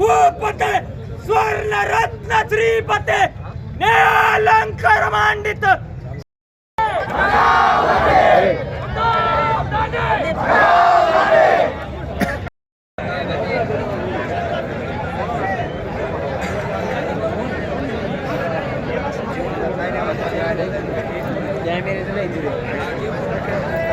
का आता आम्ही तिथंच होतो हा पाहिलं ना ते पण काढून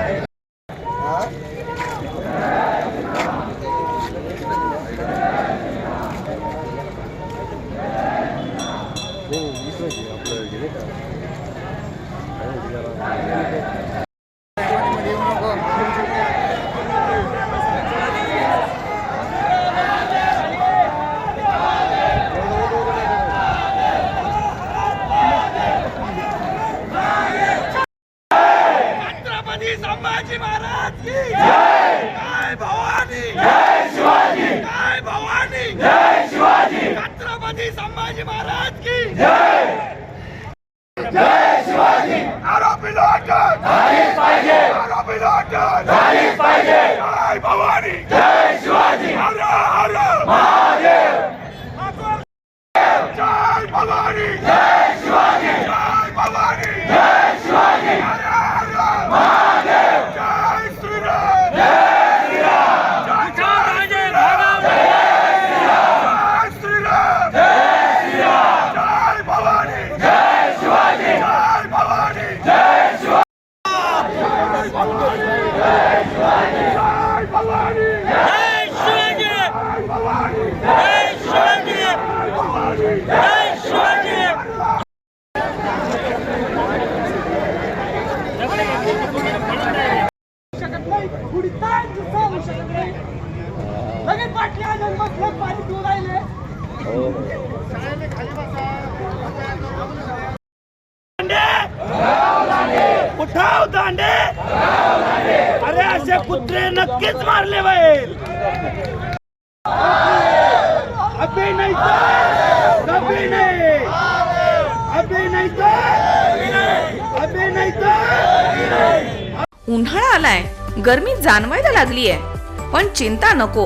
छत्रपती संभाजी महाराज की जय. भवानी? जय शिवाजी. जय भवानी? जय शिवाजी. छत्रपती संभाजी महाराज की जय. जय. शिवाजी. आरोपी झालीच पाहिजे. आरोपी झालीच पाहिजे. जय भवानी? जय शिवाजी हर हर महादेव जय भवानी जय शिवाजी जय भवानी जय शिवाजी हर हर महादेव जय श्रीराम जय श्रीराम जय श्रीराम जय श्रीराम जय श्रीराम जय भवानी जय शिवाजी जय भवानी जय शिवाजी जय भवानी जय शिवाजी जय भवानी जय शिवाजी जय भवानी जय शिवाजी जय भवानी जय शिवाजी शकत नाही पुढे ताण चालू शकत नाही लगेच बाटल्या आणून मग हे पाणी पिऊन राहिले उठाव दांडे. अरे असे कुत्रे नक्कीच मारले पाहिजे अभिनय अभिनय. अभिनय अभिनय उन्हाळा आलाय. गर्मी जाणवायला लागलीय. पण चिंता नको.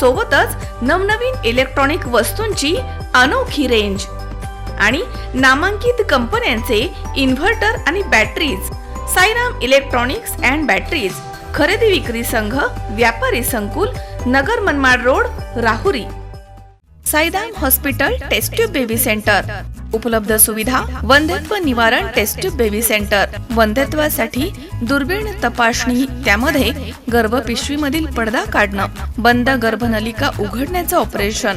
सोबतच नवनवीन इलेक्ट्रॉनिक वस्तूंची अनोखी रेंज आणि नामांकित कंपन्यांचे इन्व्हर्टर आणि batteries Sairam electronics and batteries खरेदी विक्री संघ व्यापारी संकुल Nagar Manmad road Rahuri. Saidham hospital test tube baby centre उपलब्ध सुविधा वंध्यत्व निवारण टेस्ट्यूब बेबी सेंटर. वंध्यत्वासाठी दुर्बीण तपासणी त्यामध्ये गर्भपिशवीमधील पडदा काढणं बंद गर्भनलिका उघडण्याचं ऑपरेशन.